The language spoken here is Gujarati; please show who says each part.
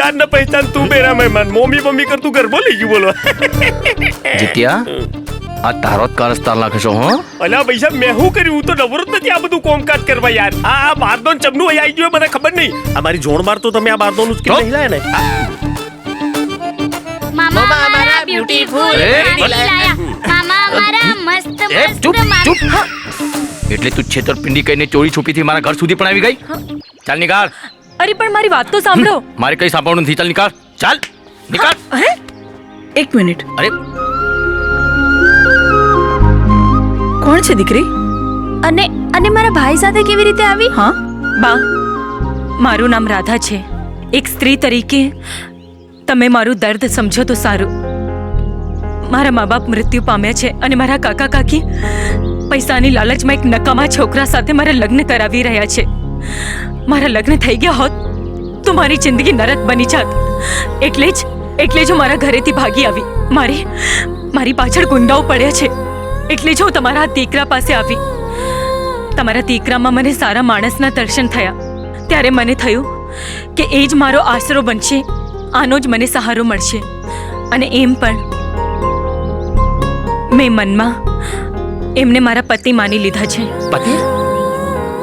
Speaker 1: જાન ન પહેચાન તું મેરા મહેમાન મોમી મમ્મી કરતું ઘર. બોલી ગયું બોલો.
Speaker 2: જીત્યા આ તારો જ કારસ્તાર નાખે છો હો.
Speaker 1: અલ્યા પૈસા મેં શું કર્યું? હું તો નવરો જ નથી આ બધું કોમકાજ કરવા યાર. આ આ બારદોન ચમનું અહીં આવી ગયું મને ખબર નહીં. આ મારી જોણ મારતો તમે આ બારદોન ઉચકી
Speaker 2: તો?
Speaker 1: નહીં લાયા ને?
Speaker 3: મામા મારા બ્યુટીફુલ મામા મારા મસ્ત મસ્ત
Speaker 2: ચૂપ ચૂપ. એટલે તું છેતરપિંડી કહીને ચોરી છુપીથી મારા ઘર સુધી પણ આવી ગઈ? ચાલ નીકાળ.
Speaker 4: અરે પણ મારી વાત તો સાંભળો.
Speaker 2: મારે કઈ સાંભળવું નથી. ચાલ નીકાળ. ચાલ નીકાળ.
Speaker 4: હે એક મિનિટ.
Speaker 2: અરે.
Speaker 4: કોણ છે દીકરી?
Speaker 3: અને અને મારા ભાઈ સાથે કેવી રીતે આવી?
Speaker 4: હા? બા મારું નામ રાધા છે. એક સ્ત્રી તરીકે તમે મારું દર્દ સમજો તો સારું. મારા મા બાપ મૃત્યુ પામ્યા છે અને મારા કાકા કાકી પૈસાની લાલચમાં એક નકામા છોકરા સાથે મારા લગ્ન કરાવી રહ્યા છે. મારા લગ્ન થઈ ગયા હોત તો મારી જિંદગી નરક બની જાત. એટલે જ એટલે જ હું મારા ઘરેથી ભાગી આવી. મારી મારી પાછળ ગુંડાઓ પડ્યા છે. એટલે જ હું તમારા દીકરા પાસે આવી. તમારા દીકરામાં મને સારા માણસના દર્શન થયા. ત્યારે મને થયું કે એ જ મારો આશરો બનશે, આનો જ મને સહારો મળશે. અને એમ પણ મેં મનમાં એમને મારા પતિ માની લીધા છે.
Speaker 2: પતિ?